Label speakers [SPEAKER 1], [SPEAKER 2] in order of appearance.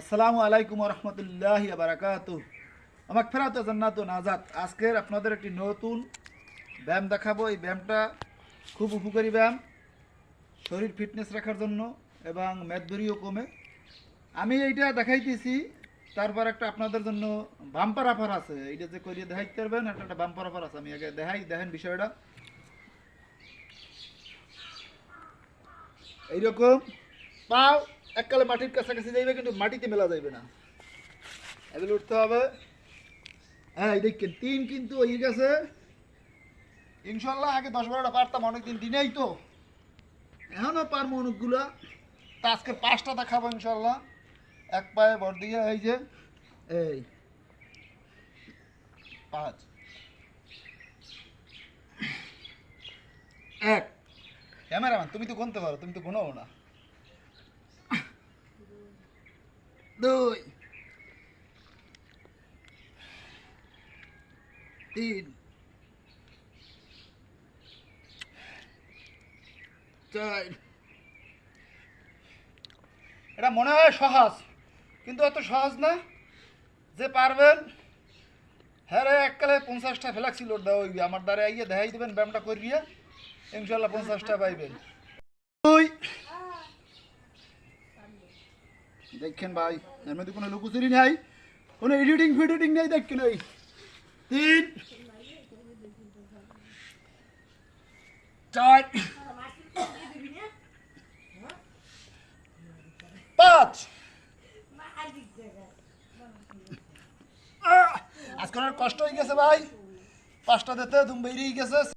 [SPEAKER 1] আসসালামু আলাইকুম রহমতুল্লাহ বারাকাত আমাকে ফেরাতে জান্নাত নাজাত, আজকের আপনাদের একটি নতুন ব্যায়াম দেখাবো। এই ব্যায়ামটা খুব উপকারী ব্যায়াম, শরীর ফিটনেস রাখার জন্য এবং মেদবরিও কমে। আমি এইটা দেখাইতেছি, তারপর একটা আপনাদের জন্য বাম্পার অফার আছে। এইটা যে করিয়ে দেখাইতে পারবেন, একটা একটা বাম্পার অফার আছে। আমি আগে দেখাই, দেখেন বিষয়টা। এইরকম পাও, এককালে মাটির কাছাকাছি যাইবে, কিন্তু মাটিতে মেলা যাইবে না। এগুলো উঠতে হবে। হ্যাঁ দেখেন তিন কিন্তু হয়ে গেছে। ইনশাল্লাহ আগে দশ বারোটা পারতাম, অনেকদিন দিনেই তো। এখনও পারব অনেকগুলা। তা আজকে পাঁচটা দেখাবো ইনশাল্লাহ এক পায়ে ভর দিয়ে, এই যে, এই, পাঁচ। এক। ক্যামেরাম্যান, তুমি তো গুনতে পারো, তুমি তো গুনো না। দুই। তিন। চার। এটা মনে হয় সহজ, কিন্তু এত সহজ না। যে পারবেন হ্যাঁ রে, এককালে পঞ্চাশটা ফ্ল্যাক্সি লোড দেওয়া হইবে। আমার দ্বারা আইয়ে দেখাই দেবেন, ব্যায়ামটা করিয়ে ইনশাল্লাহ পঞ্চাশটা পাইবেন দুই দেখেন ভাই এর মধ্যে কোনো লুকুচুরি নাই কোনো এডিটিং ফিডিটিং নেই দেখেন ওই। তিন চার পাঁচ। আহ, আজকে অনেক কষ্ট হয়ে গেছে ভাই। পাঁচটা দিতে দুম বেরিয়ে গেছে।